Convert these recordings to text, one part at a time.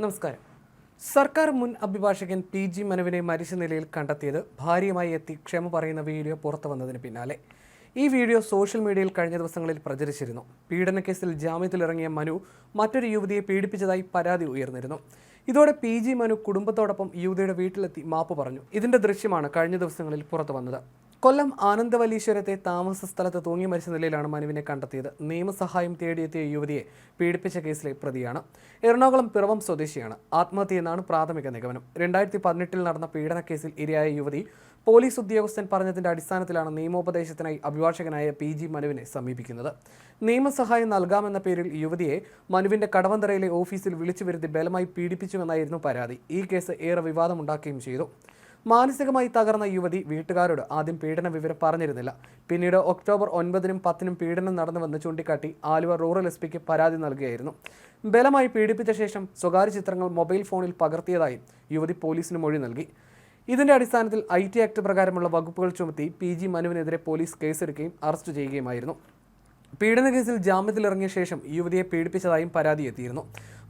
നമസ്കാരം. സർക്കാർ മുൻ അഭിഭാഷകൻ പി ജി മനുവിനെ മരിച്ച നിലയിൽ കണ്ടെത്തിയത് ഭാര്യയുമായി എത്തി ക്ഷമ പറയുന്ന വീഡിയോ പുറത്തു വന്നതിന് പിന്നാലെ. ഈ വീഡിയോ സോഷ്യൽ മീഡിയയിൽ കഴിഞ്ഞ ദിവസങ്ങളിൽ പ്രചരിച്ചിരുന്നു. പീഡനക്കേസിൽ ജാമ്യത്തിലിറങ്ങിയ മനു മറ്റൊരു യുവതിയെ പീഡിപ്പിച്ചതായി പരാതി ഉയർന്നിരുന്നു. ഇതോടെ പി ജി മനു കുടുംബത്തോടൊപ്പം യുവതിയുടെ വീട്ടിലെത്തി മാപ്പ് പറഞ്ഞു. ഇതിന്റെ ദൃശ്യമാണ് കഴിഞ്ഞ ദിവസങ്ങളിൽ പുറത്തു വന്നത്. കൊല്ലം ആനന്ദവല്ലീശ്വരത്തെ താമസ സ്ഥലത്ത് തൂങ്ങി മരിച്ച നിലയിലാണ് മനുവിനെ കണ്ടെത്തിയത്. നിയമസഹായം തേടിയെത്തിയ യുവതിയെ പീഡിപ്പിച്ച കേസിലെ പ്രതിയാണ്. എറണാകുളം പിറവം സ്വദേശിയാണ്. ആത്മഹത്യയെന്നാണ് പ്രാഥമിക നിഗമനം. രണ്ടായിരത്തി പതിനെട്ടിൽ നടന്ന കേസിൽ ഇരയായ യുവതി പോലീസ് ഉദ്യോഗസ്ഥൻ പറഞ്ഞതിന്റെ അടിസ്ഥാനത്തിലാണ് നിയമോപദേശത്തിനായി അഭിഭാഷകനായ പി ജി മനുവിനെ സമീപിക്കുന്നത്. നിയമസഹായം നൽകാമെന്ന പേരിൽ യുവതിയെ മനുവിന്റെ കടവന്തറയിലെ ഓഫീസിൽ വിളിച്ചു വരുത്തി ബലമായി പീഡിപ്പിച്ചുവെന്നായിരുന്നു പരാതി. ഈ കേസ് ഏറെ വിവാദമുണ്ടാക്കുകയും ചെയ്തു. മാനസികമായി തകർന്ന യുവതി വീട്ടുകാരോട് ആദ്യം പീഡന വിവരം പറഞ്ഞിരുന്നില്ല. പിന്നീട് ഒക്ടോബർ ഒൻപതിനും പത്തിനും പീഡനം നടന്നുവെന്ന് ചൂണ്ടിക്കാട്ടി ആലുവ റൂറൽ എസ് പിക്ക് പരാതി നൽകുകയായിരുന്നു ബലമായി പീഡിപ്പിച്ച ശേഷം സ്വകാര്യ ചിത്രങ്ങൾ മൊബൈൽ ഫോണിൽ പകർത്തിയതായി യുവതി പോലീസിന് മൊഴി നൽകി. ഇതിന്റെ അടിസ്ഥാനത്തിൽ ഐ ടി ആക്ട് പ്രകാരമുള്ള വകുപ്പുകൾ ചുമത്തി പി ജി മനുവിനെതിരെ പോലീസ് കേസെടുക്കുകയും അറസ്റ്റ് ചെയ്യുകയുമായിരുന്നു. പീഡന കേസിൽ ജാമ്യത്തിലിറങ്ങിയ ശേഷം യുവതിയെ പീഡിപ്പിച്ചതായും പരാതി എത്തിയിരുന്നു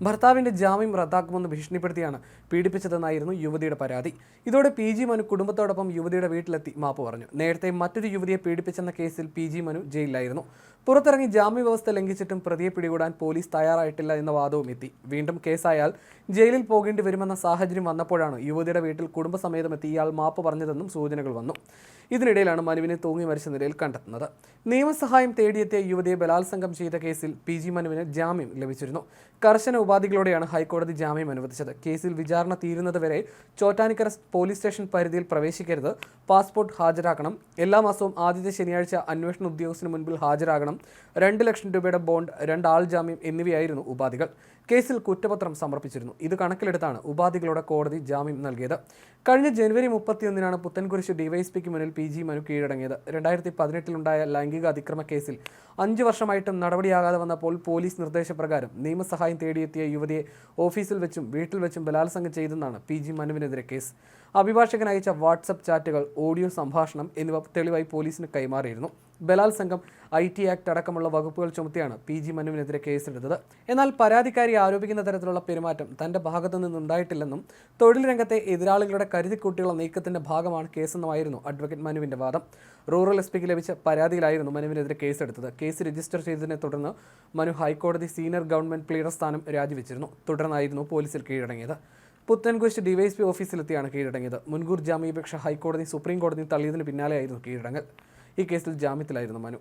ഭർത്താവിന്റെ ജാമ്യം റദ്ദാക്കുമെന്ന് ഭീഷണിപ്പെടുത്തിയാണ് പീഡിപ്പിച്ചതെന്നായിരുന്നു യുവതിയുടെ പരാതി. ഇതോടെ പി ജി മനു കുടുംബത്തോടൊപ്പം യുവതിയുടെ വീട്ടിലെത്തി മാപ്പ് പറഞ്ഞു. നേരത്തെ മറ്റൊരു യുവതിയെ പീഡിപ്പിച്ചെന്ന കേസിൽ പി ജി മനു ജയിലിലായിരുന്നു. പുറത്തിറങ്ങി ജാമ്യ വ്യവസ്ഥ ലംഘിച്ചിട്ടും പ്രതിയെ പിടികൂടാൻ പോലീസ് തയ്യാറായിട്ടില്ല എന്ന വാദവും എത്തി. വീണ്ടും കേസായാൽ ജയിലിൽ പോകേണ്ടി വരുമെന്ന സാഹചര്യം വന്നപ്പോഴാണ് യുവതിയുടെ വീട്ടിൽ കുടുംബസമേതം എത്തി ഇയാൾ മാപ്പ് പറഞ്ഞതെന്നും സൂചനകൾ വന്നു. ഇതിനിടയിലാണ് മനുവിനെ തൂങ്ങി മരിച്ച നിലയിൽ കണ്ടെത്തുന്നത്. നിയമസഹായം തേടിയെത്തിയ യുവതിയെ ബലാത്സംഗം ചെയ്ത കേസിൽ പി ജി മനുവിന് ജാമ്യം ലഭിച്ചിരുന്നു. കർശന ഉപാധികളോടെയാണ് ഹൈക്കോടതി ജാമ്യം അനുവദിച്ചത്. കേസിൽ വിചാരണ തീരുന്നത് വരെ ചോറ്റാനിക്കര പോലീസ് സ്റ്റേഷൻ പരിധിയിൽ പ്രവേശിക്കരുത്. പാസ്പോർട്ട് ഹാജരാക്കണം. എല്ലാ മാസവും ആദ്യത്തെ ശനിയാഴ്ച അന്വേഷണ ഉദ്യോഗസ്ഥന് മുൻപിൽ ഹാജരാകണം. രണ്ട് ലക്ഷം രൂപയുടെ ബോണ്ട് രണ്ട് ആൾ ജാമ്യം എന്നിവയായിരുന്നു ഉപാധികൾ. കേസിൽ കുറ്റപത്രം സമർപ്പിച്ചിരുന്നു. ഇത് കണക്കിലെടുത്താണ് ഉപാധികളോടെ കോടതി ജാമ്യം നൽകിയത്. കഴിഞ്ഞ ജനുവരി മുപ്പത്തിയൊന്നിനാണ് പുത്തൻകുരിശ് ഡിവൈഎസ്പിക്ക് മുന്നിൽ പി ജി മനു കീഴടങ്ങിയത്. രണ്ടായിരത്തി പതിനെട്ടിലുണ്ടായ ലൈംഗിക അതിക്രമ കേസിൽ അഞ്ച് വർഷമായിട്ടും നടപടിയാകാതെ വന്നപ്പോൾ പോലീസ് നിർദ്ദേശപ്രകാരം നിയമസഹായം തേടിയെത്തിയ യുവതിയെ ഓഫീസിൽ വെച്ചും വീട്ടിൽ വെച്ചും ബലാത്സംഗം ചെയ്തെന്നാണ് പി ജി മനുവിനെതിരെ കേസ്. അഭിഭാഷകൻ അയച്ച വാട്സപ്പ് ചാറ്റുകൾ ഓഡിയോ സംഭാഷണം എന്നിവ തെളിവായി പോലീസിന് കൈമാറിയിരുന്നു. ബലാത്സംഗം ഐ ടി ആക്ട് അടക്കമുള്ള വകുപ്പുകൾ ചുമത്തിയാണ് പി ജി മനുവിനെതിരെ കേസെടുത്തത് എന്നാൽ പരാതിക്കാരി ആരോപിക്കുന്ന തരത്തിലുള്ള പെരുമാറ്റം തന്റെ ഭാഗത്തു നിന്നുണ്ടായിട്ടില്ലെന്നും തൊഴിൽ രംഗത്തെ എതിരാളികളുടെ കരുതിക്കൂട്ടിയുള്ള നീക്കത്തിന്റെ ഭാഗമാണ് കേസെന്നുമായിരുന്നു അഡ്വക്കേറ്റ് മനുവിന്റെ വാദം. റൂറൽ എസ് പിക്ക് ലഭിച്ച പരാതിയിലായിരുന്നു മനുവിനെതിരെ കേസെടുത്തത്. കേസ് രജിസ്റ്റർ ചെയ്തതിനെ തുടർന്ന് മനു ഹൈക്കോടതി സീനിയർ ഗവൺമെന്റ് പ്ലീഡർ സ്ഥാനം രാജിവെച്ചിരുന്നു. തുടർന്നായിരുന്നു പോലീസിൽ കീഴടങ്ങിയത്. പുത്തൻകുരിശ് ഡിവൈഎസ്പി ഓഫീസിലെത്തിയാണ് കീഴടങ്ങിയത്. മുൻകൂർ ജാമ്യാപേക്ഷ ഹൈക്കോടതി സുപ്രീം കോടതി തള്ളിയതിന് പിന്നാലെയായിരുന്നു കീഴടങ്ങൽ. ഈ കേസിൽ ജാമ്യത്തിലായിരുന്നു മനു.